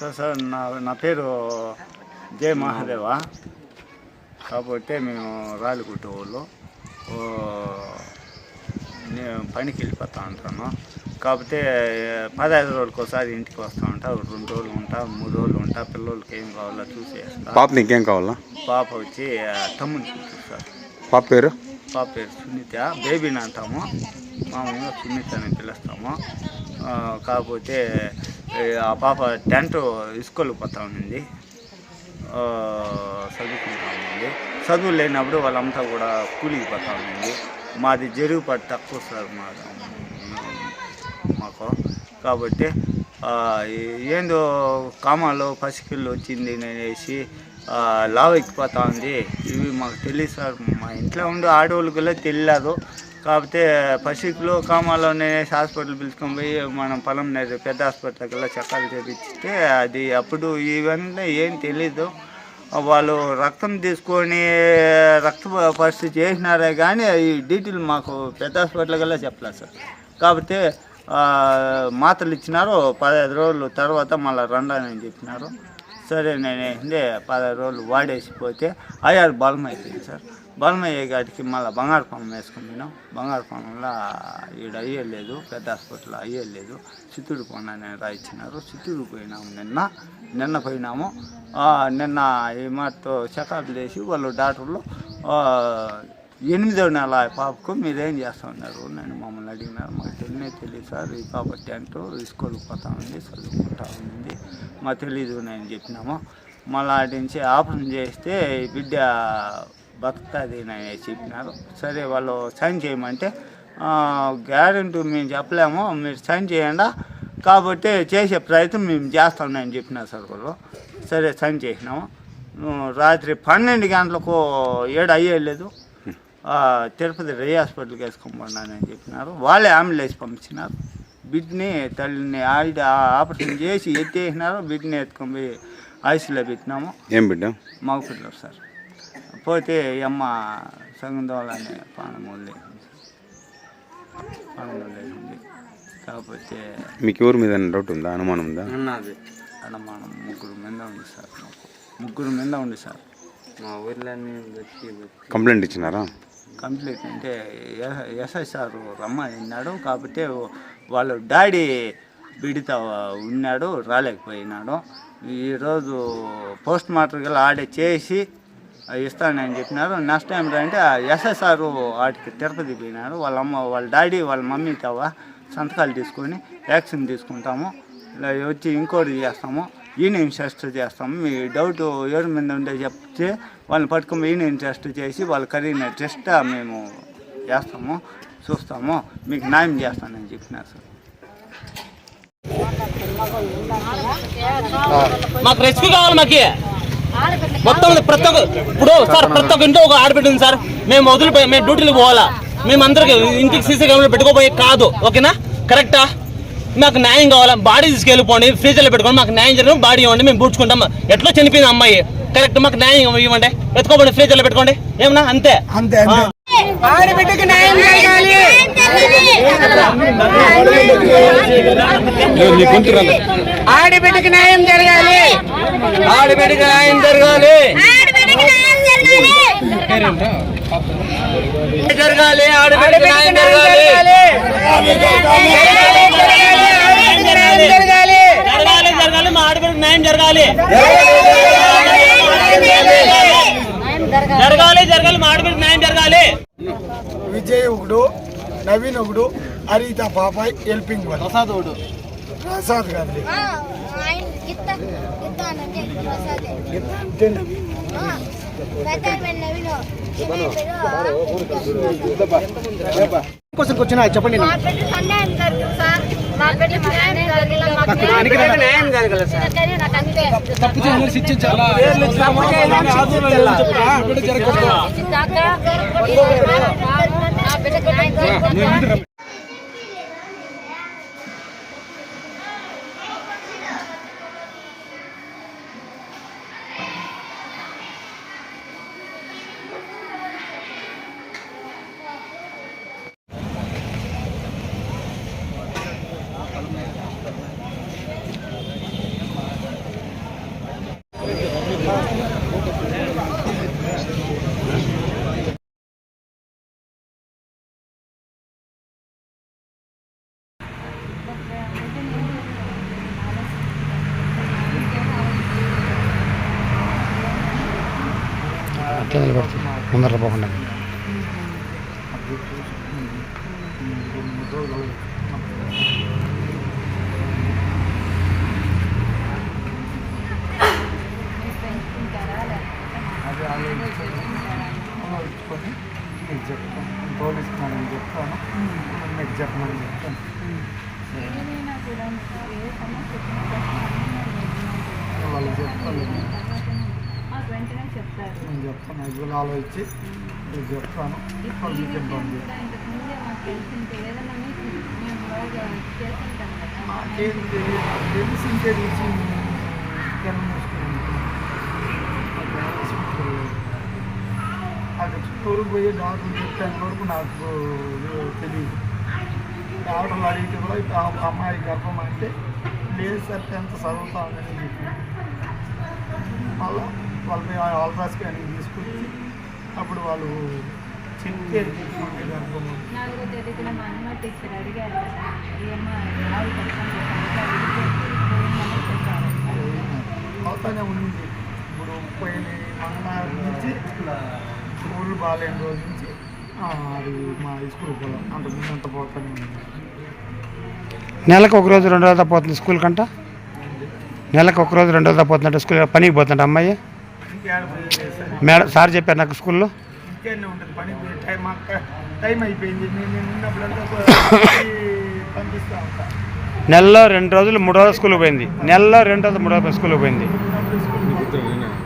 Sir sir నా నా పేరు జయ మహాదేవ. కాకపోతే మేము రాలిగుట్ట వాళ్ళు ఓ, నేను పనికి వెళ్ళిపోతా ఉంటాను. కాకపోతే పదహైదు రోజులకి ఒకసారి ఇంటికి వస్తూ ఉంటా రెండు రోజులు ఉంటా మూడు రోజులు ఉంటా పిల్లలకి ఏం కావాలో చూసేస్తా. పాప నీకేం కావాలా? పాప వచ్చి తమ్ముని చూపిస్తారు పాప పేరు? పాప పేరు సునీత బేబీని అంటాము. మామూలుగా సునీత అని పిలుస్తాము. కాకపోతే ఆ పాప టెన్త్ స్కూల్కి పోతా ఉండింది. చదువుకుంటా ఉండింది. చదువు లేనప్పుడు వాళ్ళంతా కూడా కూలికి పోతా ఉండింది. మాది జరుగు తక్కువ సార్ మా మాకు. కాబట్టి ఏందో కామాలో పసికిళ్ళు వచ్చింది అనేసి ఆ, ఎక్కిపోతా ఉంది. ఇవి మాకు తెలియదు సార్. మా ఇంట్లో ఉండే ఆడవాళ్ళకి తెలియదు. కాకపోతే పసికిలో కామాలో హాస్పిటల్ పిలుచుకొని పోయి మనం పొలం నేరు పెద్ద హాస్పిటల్కి వెళ్ళి చక్కాలు చేపించితే అది అప్పుడు ఇవన్నీ ఏం తెలీదు. వాళ్ళు రక్తం తీసుకొని రక్త పరిస్థితి చేసినారే కానీ ఈ డీటెయిల్ మాకు పెద్ద హాస్పిటల్కి వెళ్ళి చెప్పలేదు సార్. కాకపోతే మాత్రలు ఇచ్చినారు పదహైదు రోజులు తర్వాత మళ్ళీ రండి చెప్పినారు. సరే నేను ఏంటంటే పదహైదు రోజులు వాడేసిపోతే అయ్యారు బలం అయిపోయింది సార్. బలం అయ్యేగాటికి మళ్ళీ బంగారు పొలం వేసుకున్నాం బంగారు పొలంలో ఈడ అయ్యలేదు పెద్ద హాస్పిటల్ అయ్యలేదు. చిత్తూరు పోనా నేను రాయించినారు చిత్తూరు పోయినాము నిన్న. నిన్న పోయినాము. నిన్న ఈ మాతో చెకప్ చేసి వాళ్ళు డాక్టర్లు ఎనిమిదో నెల పాపకు మీరేం చేస్తా ఉన్నారు నేను మమ్మల్ని అడిగినారు మాకు తెలియనే తెలియదు సార్. ఈ పాప అంటూ స్కూల్కి పోతా ఉంది చదువుకుంటా ఉంది. మాకు తెలీదు నేను చెప్పినాము. మళ్ళీ అటు నుంచి ఆపరేషన్ చేస్తే ఈ బిడ్డ బతుకుతుంది నేను చెప్పినారు. సరే వాళ్ళు సైన్ చేయమంటే గ్యారెంటీ మేము చెప్పలేము మీరు సైన్ చేయండి? కాబట్టి చేసే ప్రయత్నం మేము చేస్తామని చెప్పినారు సార్ వాళ్ళు. సరే సైన్ చేసినాము. రాత్రి పన్నెండు గంటలకు ఏడు అయ్యేయలేదు తిరుపతి రై హాస్పిటల్కి వేసుకోమన్నానని చెప్పినారు. వాళ్ళే అంబులెన్స్ పంపించినారు. బిడ్డని తల్లిని ఆల్రెడీ ఆపరేషన్ చేసి ఎత్తేసినారు. బిడ్డని ఎత్తుకొని పోయి ఐసీలో పెట్టినాము. ఏం బిడ్డ? మగ పిల్లలు సార్. పోతే అమ్మ సంగందోళని పానమూలి పానమూలి కాకపోతే మీకు ఎవరి మీద డౌట్ ఉందా? అనుమానం ఉందా? ఉన్నది అనుమానం ముగ్గురు మీద ఉంది సార్. మాకు ముగ్గురు మీద ఉంది సార్. మా వచ్చి కంప్లైంట్ ఇచ్చినారా? కంప్లీట్ అంటే ఎస్ఐ సార్ రమ్మ అన్నాడు కాకపోతే వాళ్ళ డాడీ బిడితో ఉన్నాడు రాలేకపోయినాడు. ఈరోజు పోస్ట్ మార్టం గల ఆడే చేసి ఇస్తానని చెప్పినారు. నెక్స్ట్ టైం అంటే ఎస్ఎస్ఆర్ వాటికి తిరుపతి పోయినారు. వాళ్ళ అమ్మ వాళ్ళ డాడీ వాళ్ళ మమ్మీ తవ్వ సంతకాలు తీసుకొని వ్యాక్సిన్ తీసుకుంటాము. ఇలా వచ్చి ఇంకోటి చేస్తాము. ఈయన టెస్ట్ చేస్తాము. మీ డౌట్ ఎవరి మీద ఉంటే చెప్తే వాళ్ళని పట్టుకుని ఈయన టెస్ట్ చేసి వాళ్ళ ఖరీదైన టెస్ట్ మేము చేస్తాము చూస్తాము మీకు న్యాయం చేస్తానని చెప్పినారు సార్. మాకు రెస్క్యూ కావాలి మాకి. మొత్తం ప్రతి ఒక్క ఇప్పుడు సార్ ప్రతి ఒక్క ఇంట్లో ఒక ఆడబిడ్డ ఉంది సార్. మేము వదిలిపోయి మేము డ్యూటీలు పోవాలా? మేము అందరికి ఇంటికి సీసీ కెమెరా పెట్టుకోబోయే కాదు ఓకేనా? కరెక్టా మాకు న్యాయం కావాలా? బాడీ తీసుకెళ్ళిపోండి ఫ్రీజర్లో పెట్టుకోండి మాకు న్యాయం జరిగిన బాడీ ఇవ్వండి మేము పూడ్చుకుంటాం. ఎట్లా చనిపోయింది అమ్మాయి? కరెక్ట్ మాకు న్యాయం ఇవ్వండి. ఎత్తుకోండి ఫ్రీజర్లో పెట్టుకోండి. ఏమన్నా? అంతే. ఆ. ఆడబిడ్డకి న్యాయం జరగాలి. ఆడబిడ్డకి న్యాయం జరగాలి. జరగాలి. ఆడబిడ్డకి న్యాయం జరగాలి. న్యాయం జరగాలి. జరగాలి. జరగాలి మా ఆడబిడ్డకి న్యాయం జరగాలి. జరగాలి జరగాలి మా ఆడబిడ్డకి న్యాయం జరగాలి. విజయ్ ఒకడు నవీన్ ఒకడు హరిత పాపాయ్ హెల్పింగ్ ప్రసాద్ ఒకడు. ప్రసాద్ చిన్న క్వశ్చన్కి వచ్చిన చెప్పండి. తప్పు చేయని శిక్షించాలా. ఇచ్చిన ముందర పోకుండా అది మీకు చెప్తాను పోలీసుకున్నాను చెప్తాను మీకు చెప్పమని చెప్తాను వాళ్ళు చెప్తాను వెంటనే చెప్తారు. నేను చెప్తాను వేలు ఆలోచించి మీకు చెప్తాను. మీకు తెలియదు తెలిసిందే తెలిసి జనం అక్కడ చిత్తూరు పోయి డాక్టర్ చెప్పేంత వరకు నాకు తెలియదు డాక్టర్లు అడిగితే కూడా ఇప్పుడు ఆ అమ్మాయి గర్భం అంటే లేదు సార్ టెన్త్ చదువుతా ఉందని చెప్పి. మళ్ళా వాళ్ళపై ఆల్ట్రా స్కానింగ్ తీసుకొచ్చి అప్పుడు వాళ్ళు. నాలుగో మా అమ్మ టీచర్ అడిగారు అవుతానే ఉంది. ఇప్పుడు పోయిన మంగళవారం నుంచి స్కూల్ బాగాలేని రోజు నుంచి ఆ, అది మా స్కూల్ పోదాం. అంత ముందు అంత పోతానే ఉంది. నెలకు ఒక రోజు రెండు రోజులు పోతుంది స్కూల్ కంట? నెలకు ఒక రోజు రెండు రోజులు పోతుందంట స్కూల్ పనికి పోతుంట అమ్మాయి? మేడం సార్ చెప్పారు నాకు స్కూల్లో? ఉంటుంది పని టైం టైం అయిపోయింది. పంపిస్తూ ఉంటా. నెలలో రెండు రోజులు మూడు రోజులు స్కూల్కి పోయింది. నెలలో రెండు రోజులు మూడు రోజులు స్కూల్కి పోయింది.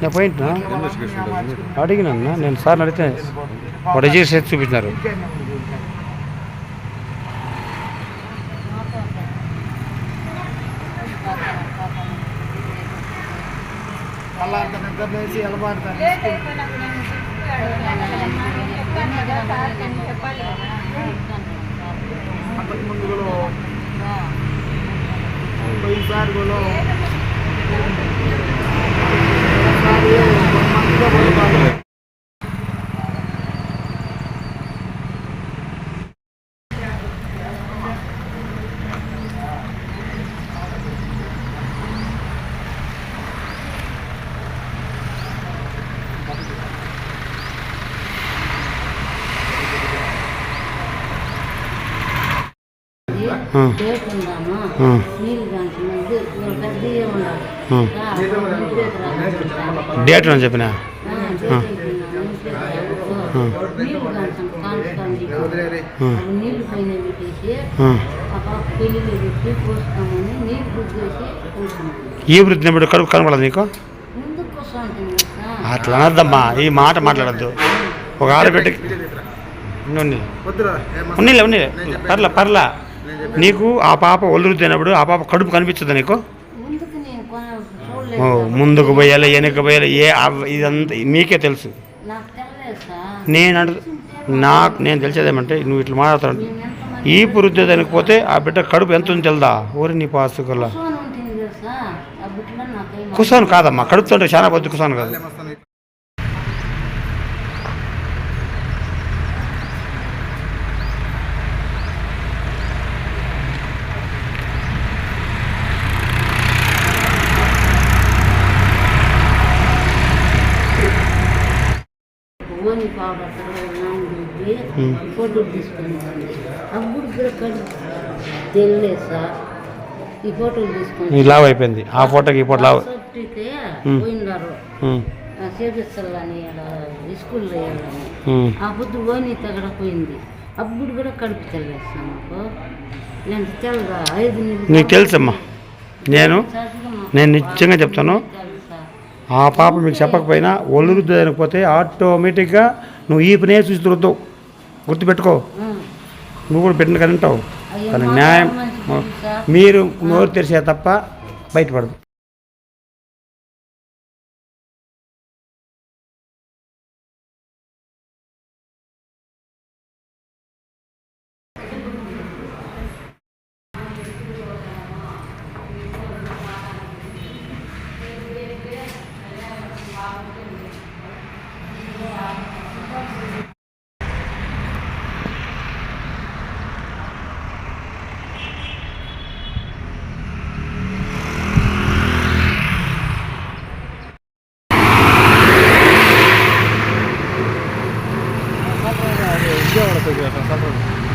నేను పోయింటున్నా అడిగినా నేను సార్ని అడిగితే వాడు రిజిస్టర్ చేసి చూపించినారు. చెప్పాలి కదా అంతకు ముందు కూడా పోయినసారి కూడా డేట్ నీళ్ళు దాంట్లో ఉండాలి. అని చెప్పిన. నీళ్ళు దాంట్లో నీళ్ళు పైన పెట్టేసి పెట్టి ఈ వృద్ధి నెంబర్ కడుపు కనపడదు నీకు? అట్లా అనద్దమ్మా ఈ మాట మాట్లాడద్దు. ఒక ఆడబిడ్డ ఉన్నిలే ఉన్నిలే ఉన్నిలే పర్లా పర్లా. నీకు ఆ పాప ఒళ్ళు రుద్దినప్పుడు ఆ పాప కడుపు కనిపించదు నీకు? ముందుకు పోయాలి వెనక్కి పోయాలి ఏ ఇదంతా మీకే తెలుసు. నేను అంట నాకు నేను తెలిసేదేమంటే నువ్వు ఇట్లా మాట్లాడుతాను ఈ పురుద్దేదానికి పోతే ఆ బిడ్డ కడుపు ఎంత ఉంది తెలుదా? ఊరి నీ పాసు కల్లా కూర్చొని ఉంటుంది తెలుసా ఆ బిడ్డలో నాకేం కుసాను కాదమ్మా కడుపుతుంటే చాలా పొద్దు కుసాను కాదు. ఓని పౌడర్ నానబెట్టి ఫోటో తీసుకుంటాను అప్పుడు కూడా తెలియలేదు సార్. ఈ ఫోటోలు తీసుకుంటాను లావ్ అయిపోయింది. ఆ ఫోటోకి ఈ ఫోటో లావ్. ఉమ్. పోయినారు. ఉమ్, చేపిస్తాలని స్కూల్లో. ఆ పొద్దు ఓని తగడ పోయింది. అప్పుడు కూడా కడుపు తెల్లేస్తాను నాకు నేను ఐదు నెలలు నీకు తెలుసమ్మా? నేను నేను నిజంగా చెప్తాను. ఆ పాప మీకు చెప్పకపోయినా ఒళ్ళు రుద్దడానికి పోతే ఆటోమేటిక్గా నువ్వు ఈ పనే చూసి రుద్దావు గుర్తుపెట్టుకో. నువ్వు కూడా పెట్టిన కదా ఉంటావు అయ్యో, తన మా న్యాయం? మీరు నోరు తెరిసే తప్ప బయటపడదు. అట్లా నిలబడుతుంది ముందర పోకుండా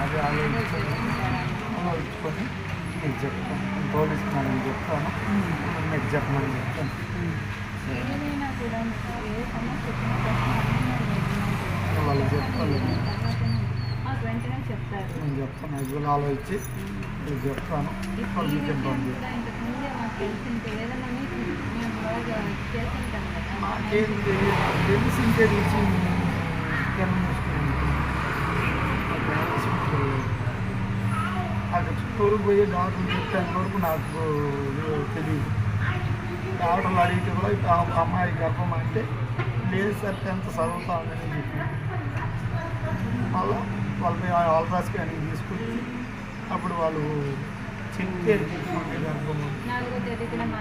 అది ఆలోచించుకొని ముందర మీకు చెప్తాను చెప్తాను మీకు చెప్పమని చెప్తాను ఏదైనా కూడా వాళ్ళు చెప్తాను వెంటనే చెప్తారు నేను చెప్తాను వేలు ఆలోచించి మీకు చెప్తాను. మాకేం తెలియదు నాకు తెలిసిందే తెలిసి జనం అది చిత్తూరు పోయి డాక్టర్ చెప్పేంత వరకు నాకు తెలియదు. డాక్టర్లు అడిగితే కూడా అమ్మాయి గర్భం అంటే లేదు సార్ టెన్త్ చదువుతా ఉందని చెప్పి. మళ్ళా వాళ్ళని అల్ట్రా స్కానింగ్ తీసుకొచ్చి అప్పుడు వాళ్ళు చెప్తే. నాలుగో తేదీన మా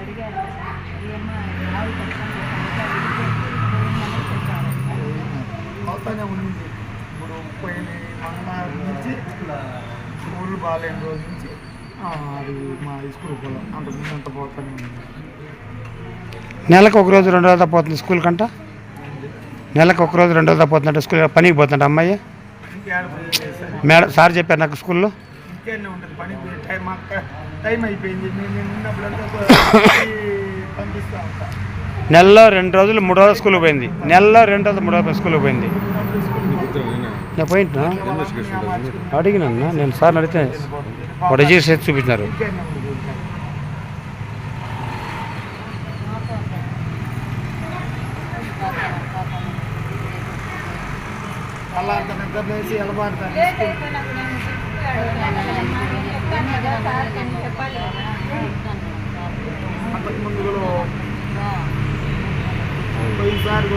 అడిగారు అవుతానే ఉంది. ఇప్పుడు పోయిన మంగళవారం నుంచి స్కూల్ బాగాలేని రోజు నుంచి అది మా స్కూల్ పోలే అంతకుముందు అంత పోతానే ఉంది. నెలకు ఒక రోజు రెండు రోజులు పోతుంది స్కూల్ కంట? నెలకు ఒక రోజు రెండు రోజులు పోతుందంటే స్కూల్ పనికి పోతుంట అమ్మాయి? మేడం సార్ చెప్పారు నాకు స్కూల్లో. ఇంకేనే ఉంటుంది పని పోయి టైం మాకు టైం అయిపోయింది. నేను నేను ఉన్నప్పుడంతా పంపిస్తా ఉంటా. నెలలో రెండు రోజులు మూడు రోజులు స్కూల్కి పోయింది. నెలలో రెండు రోజులు మూడు రోజులు స్కూల్కి పోయింది. నేను పోయింటున్నా? అడిగినా నేను సార్ అడిగితే వాడు రిజిస్టర్ చేసి చూపించినారు అక్కడ నుంచి వెళ్ళబడతాను అంతకు ముందు కూడా పోయినసారి